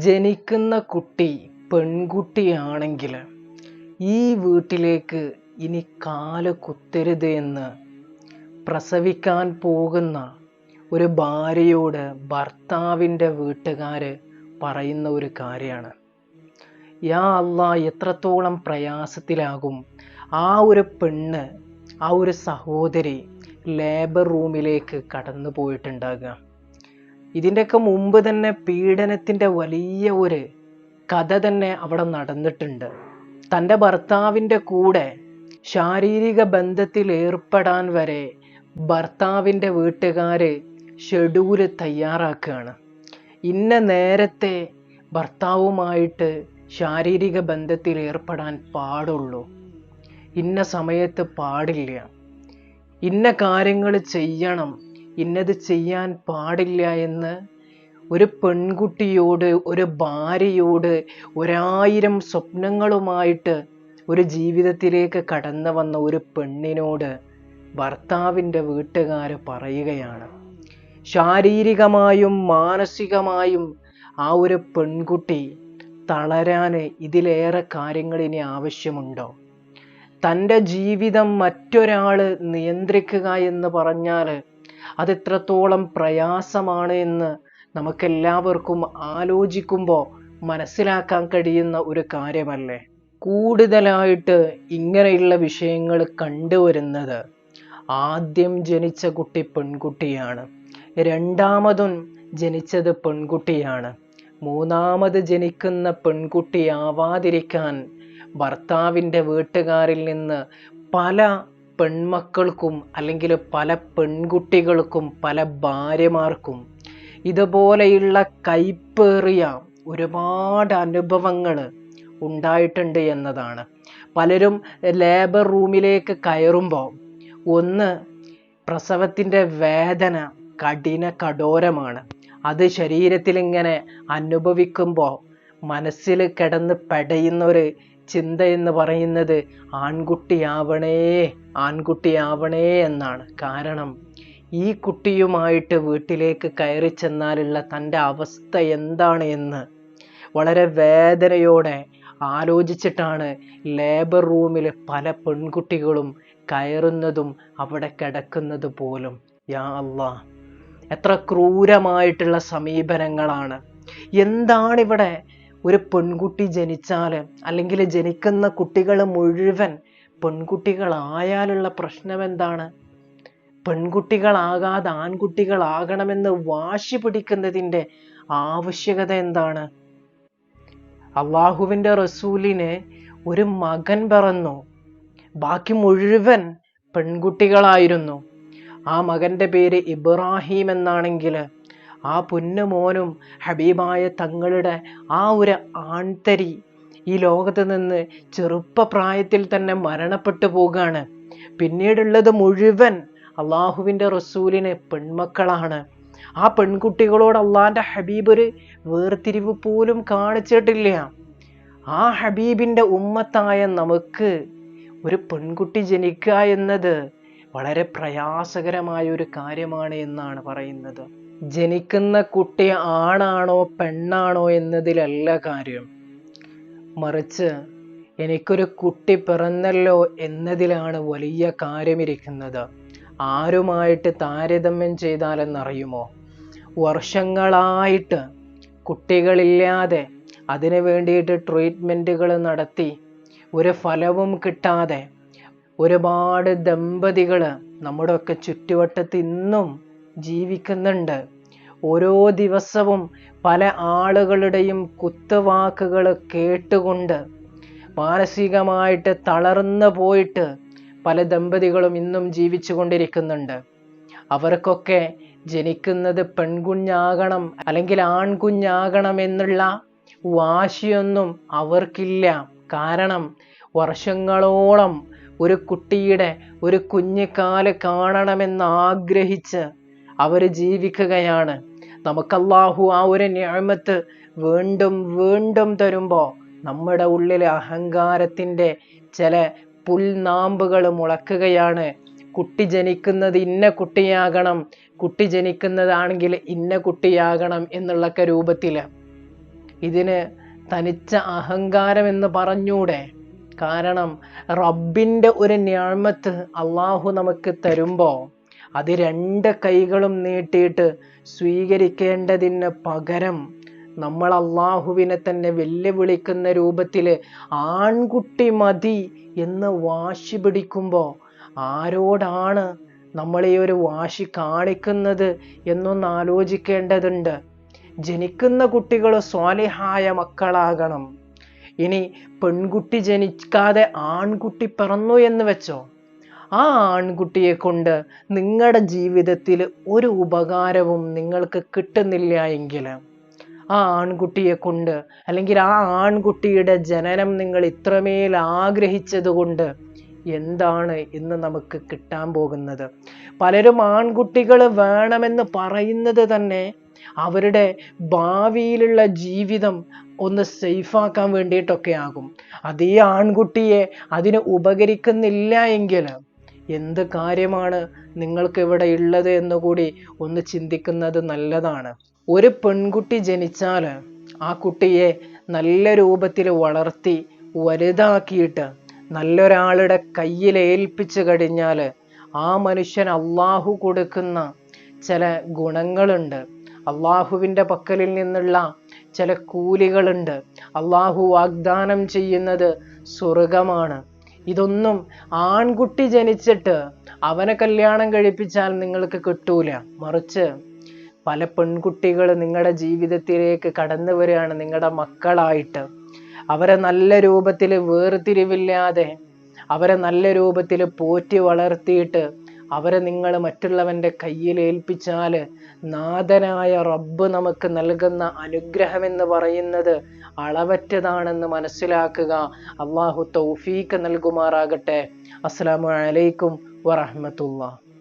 ജനിക്കുന്ന കുട്ടി പെൺകുട്ടിയാണെങ്കിൽ ഈ വീട്ടിലേക്ക് ഇനി കാൽ കുത്തരുത് എന്ന് പ്രസവിക്കാൻ പോകുന്ന ഒരു ഭാര്യയോട് ഭർത്താവിന്റെ വീട്ടുകാർ പറയുന്ന ഒരു കാര്യമാണ്. യാ അല്ല എത്രത്തോളം പ്രയാസത്തിലാകും. ആ ഒരു പെണ്ണ് ആ ഒരു സഹോദരി ലേബർ റൂമിലേക്ക് കടന്നു പോയിട്ടുണ്ടാകുക ഇതിന്റെയൊക്കെ മുമ്പ് തന്നെ പീഡനത്തിന്റെ വലിയ ഒരു കഥ തന്നെ അവിടെ നടന്നിട്ടുണ്ട്. തന്റെ ഭർത്താവിന്റെ കൂടെ ശാരീരിക ബന്ധത്തിൽ ഏർപ്പെടാൻ വരെ ഭർത്താവിന്റെ വീട്ടുകാർ ഷെഡ്യൂൽ തയ്യാറാക്കുകയാണ്. ഇന്ന നേരത്തെ ഭർത്താവുമായിട്ട് ശാരീരിക ബന്ധത്തിൽ ഏർപ്പെടാൻ പാടുള്ളൂ. ഇന്ന സമയത്ത് പാടില്ല. ഇന്ന കാര്യങ്ങൾ ചെയ്യണം. ഇന്നത് ചെയ്യാൻ പാടില്ല എന്ന് ഒരു പെൺകുട്ടിയോട് ഒരു ഭാര്യയോട് ഒരായിരം സ്വപ്നങ്ങളുമായിട്ട് ഒരു ജീവിതത്തിലേക്ക് കടന്നു വന്ന ഒരു പെണ്ണിനോട് ഭർത്താവിന്റെ വീട്ടുകാർ പറയുകയാണ്. ശാരീരികമായും മാനസികമായും ആ ഒരു പെൺകുട്ടി തളരാൻ ഇതിലേറെ കാര്യങ്ങൾ ഇനി ആവശ്യമുണ്ടോ? തന്റെ ജീവിതം മറ്റൊരാൾ നിയന്ത്രിക്കുക എന്ന് പറഞ്ഞാൽ അതെത്രത്തോളം പ്രയാസമാണ് എന്ന് നമുക്കെല്ലാവർക്കും ആലോചിക്കുമ്പോൾ മനസ്സിലാക്കാൻ കഴിയുന്ന ഒരു കാര്യമല്ലേ? കൂടുതലായിട്ട് ഇങ്ങനെയുള്ള വിഷയങ്ങൾ കണ്ടുവരുന്നത് ആദ്യം ജനിച്ച കുട്ടി പെൺകുട്ടിയാണ്. രണ്ടാമതും ജനിച്ചത് പെൺകുട്ടിയാണ്. മൂന്നാമത് ജനിക്കുന്ന പെൺകുട്ടിയാവാതിരിക്കാൻ ഭർത്താവിന്റെ വീട്ടുകാരിൽ നിന്ന് പല പെൺമക്കൾക്കും അല്ലെങ്കിൽ പല പെൺകുട്ടികൾക്കും പല ഭാര്യമാർക്കും ഇതുപോലെയുള്ള കൈപ്പേറിയ ഒരുപാട് അനുഭവങ്ങൾ ഉണ്ടായിട്ടുണ്ട് എന്നതാണ്. പലരും ലേബർ റൂമിലേക്ക് കയറുമ്പോൾ ഒന്ന് പ്രസവത്തിന്റെ വേദന കഠിന കഠോരമാണ്. അത് ശരീരത്തിൽ ഇങ്ങനെ അനുഭവിക്കുമ്പോൾ മനസ്സിൽ കിടന്ന് പെടയുന്ന ഒരു ചിന്ത എന്ന് പറയുന്നത് ആൺകുട്ടിയാവണേ ആൺകുട്ടിയാവണേ എന്നാണ്. കാരണം ഈ കുട്ടിയുമായിട്ട് വീട്ടിലേക്ക് കയറി ചെന്നാലുള്ള തന്റെ അവസ്ഥ എന്താണ് എന്ന് വളരെ വേദനയോടെ ആലോചിച്ചിട്ടാണ് ലേബർ റൂമിൽ പല പെൺകുട്ടികളും കയറുന്നതും അവിടെ കിടക്കുന്നത് പോലും. യാ അള്ളാ എത്ര ക്രൂരമായിട്ടുള്ള സമീപനങ്ങളാണ്. എന്താണിവിടെ ഒരു പെൺകുട്ടി ജനിച്ചാൽ അല്ലെങ്കിൽ ജനിക്കുന്ന കുട്ടികൾ മുഴുവൻ പെൺകുട്ടികളായാലുള്ള പ്രശ്നം എന്താണ് പെൺകുട്ടികളാകാതെ ആൺകുട്ടികളാകണമെന്ന് വാശി പിടിക്കുന്നതിന്റെ ആവശ്യകത എന്താണ്? അള്ളാഹുവിന്റെ റസൂലിന് ഒരു മകൻ പിറന്നു. ബാക്കി മുഴുവൻ പെൺകുട്ടികളായിരുന്നു. ആ മകന്റെ പേര് ഇബ്രാഹിം എന്നാണെങ്കിൽ ആ പുന്നമോനും ഹബീബായ തങ്ങളുടെ ആ ഒരു ആൺതരി ഈ ലോകത്ത് നിന്ന് ചെറുപ്പപ്രായത്തിൽ തന്നെ മരണപ്പെട്ടു പോവുകയാണ് പിന്നീടുള്ളത് മുഴുവൻ അള്ളാഹുവിന്റെ റസൂലിന് പെൺമക്കളാണ്. ആ പെൺകുട്ടികളോട് അള്ളാഹിന്റെ ഹബീബ് ഒരു വേർതിരിവ് പോലും കാണിച്ചിട്ടില്ല. ആ ഹബീബിന്റെ ഉമ്മത്തായ നമുക്ക് ഒരു പെൺകുട്ടി ജനിക്കുക എന്നത് വളരെ പ്രയാസകരമായ ഒരു കാര്യമാണ് എന്നാണ് പറയുന്നത്. ജനിക്കുന്ന കുട്ടി ആണാണോ പെണ്ണാണോ എന്നതിലല്ല കാര്യം. മറിച്ച് എനിക്കൊരു കുട്ടി പിറന്നല്ലോ എന്നതിലാണ് വലിയ കാര്യമിരിക്കുന്നത്. ആരുമായിട്ട് താരതമ്യം ചെയ്താലെന്നറിയുമോ? വർഷങ്ങളായിട്ട് കുട്ടികളില്ലാതെ അതിനു വേണ്ടിയിട്ട് ട്രീറ്റ്മെന്റുകൾ നടത്തി ഒരു ഫലവും കിട്ടാതെ ഒരുപാട് ദമ്പതികൾ നമ്മുടെയൊക്കെ ചുറ്റുവട്ടത്ത് ഇന്നും ജീവിക്കുന്നുണ്ട്. ഓരോ ദിവസവും പല ആളുകളുടെയും കുത്തുവാക്കുകൾ കേട്ടുകൊണ്ട് മാനസികമായിട്ട് തളർന്നു പോയിട്ട് പല ദമ്പതികളും ഇന്നും ജീവിച്ചു കൊണ്ടിരിക്കുന്നുണ്ട് അവർക്കൊക്കെ ജനിക്കുന്നത് പെൺകുഞ്ഞാകണം അല്ലെങ്കിൽ ആൺകുഞ്ഞാകണം എന്നുള്ള വാശിയൊന്നും അവർക്കില്ല. കാരണം വർഷങ്ങളോളം ഒരു കുട്ടിയുടെ ഒരു കുഞ്ഞിക്കാൽ കാണണമെന്ന് ആഗ്രഹിച്ച് അവർ ജീവിക്കുകയാണ്. നമുക്കല്ലാഹു ആ ഒരു ഞാമത്ത് വീണ്ടും വീണ്ടും തരുമ്പോൾ നമ്മുടെ ഉള്ളിലെ അഹങ്കാരത്തിന്റെ ചില പുൽനാമ്പുകൾ മുളക്കുകയാണ്. കുട്ടി ജനിക്കുന്നത് ഇന്ന കുട്ടിയാകണം കുട്ടി ജനിക്കുന്നതാണെങ്കിൽ ഇന്ന കുട്ടിയാകണം എന്നുള്ളൊക്കെ രൂപത്തിൽ ഇതിന് തനിച്ച അഹങ്കാരം എന്ന് പറഞ്ഞൂടെ? കാരണം റബ്ബിന്റെ ഒരു ഞാമത്ത് അള്ളാഹു നമുക്ക് തരുമ്പോൾ അത് രണ്ട് കൈകളും നീട്ടിയിട്ട് സ്വീകരിക്കേണ്ടതിന് പകരം നമ്മൾ അള്ളാഹുവിനെ തന്നെ വെല്ലുവിളിക്കുന്ന രൂപത്തിൽ ആൺകുട്ടി മതി എന്ന് വാശി പിടിക്കുമ്പോൾ ആരോടാണ് നമ്മൾ ഈ ഒരു വാശി കാണിക്കുന്നത് എന്നൊന്ന് ആലോചിക്കേണ്ടതുണ്ട്. ജനിക്കുന്ന കുട്ടികൾ സ്വാലിഹായ മക്കളാകണം. ഇനി പെൺകുട്ടി ജനിക്കാതെ ആൺകുട്ടി പിറന്നു എന്ന് വെച്ചോ? ആ ആൺകുട്ടിയെ കൊണ്ട് നിങ്ങളുടെ ജീവിതത്തിൽ ഒരു ഉപകാരവും നിങ്ങൾക്ക് കിട്ടുന്നില്ല എങ്കിൽ ആ ആൺകുട്ടിയെ കൊണ്ട് അല്ലെങ്കിൽ ആ ആൺകുട്ടിയുടെ ജനനം നിങ്ങൾ ഇത്രമേൽ ആഗ്രഹിച്ചത് കൊണ്ട് എന്താണ് ഇന്ന് നമുക്ക് കിട്ടാൻ പോകുന്നത്? പലരും ആൺകുട്ടികൾ വേണമെന്ന് പറയുന്നത് തന്നെ അവരുടെ ഭാവിയിലുള്ള ജീവിതം ഒന്ന് സേഫാക്കാൻ വേണ്ടിയിട്ടൊക്കെ ആകും. അതേ ആൺകുട്ടിയെ അതിന് ഉപകരിക്കുന്നില്ല എങ്കിൽ എന്ത് കാര്യമാണ് നിങ്ങൾക്ക് ഇവിടെ ഉള്ളത് എന്ന് കൂടി ഒന്ന് ചിന്തിക്കുന്നത് നല്ലതാണ്. ഒരു പെൺകുട്ടി ജനിച്ചാൽ ആ കുട്ടിയെ നല്ല രൂപത്തിൽ വളർത്തി വലുതാക്കിയിട്ട് നല്ലൊരാളുടെ കയ്യിൽ ഏൽപ്പിച്ചു കഴിഞ്ഞാൽ ആ മനുഷ്യൻ അള്ളാഹു കൊടുക്കുന്ന ചില ഗുണങ്ങളുണ്ട്. അള്ളാഹുവിന്റെ പക്കലിൽ നിന്നുള്ള ചില കൂലികളുണ്ട്. അള്ളാഹു വാഗ്ദാനം ചെയ്യുന്നത് സ്വർഗമാണ് ഇതൊന്നും ആൺകുട്ടി ജനിച്ചിട്ട് അവനെ കല്യാണം കഴിപ്പിച്ചാൽ നിങ്ങൾക്ക് കിട്ടൂല. മറിച്ച് പല പെൺകുട്ടികൾ നിങ്ങളുടെ ജീവിതത്തിലേക്ക് കടന്നു വരികയാണ് നിങ്ങളുടെ മക്കളായിട്ട്. അവരെ നല്ല രൂപത്തിൽ വേർതിരിവില്ലാതെ അവരെ നല്ല രൂപത്തിൽ പോറ്റി വളർത്തിയിട്ട് അവരെ നിങ്ങൾ മറ്റുള്ളവന്റെ കയ്യിൽ ഏൽപ്പിച്ചാൽ നാഥനായ റബ്ബ് നമുക്ക് നൽകുന്ന അനുഗ്രഹം എന്ന് പറയുന്നത് അളവറ്റതാണെന്ന് മനസ്സിലാക്കുക. അള്ളാഹു തൗഫീക്ക് നൽകുമാറാകട്ടെ. അസ്സലാമു അലൈക്കും വറഹ്മത്തുള്ളാഹി.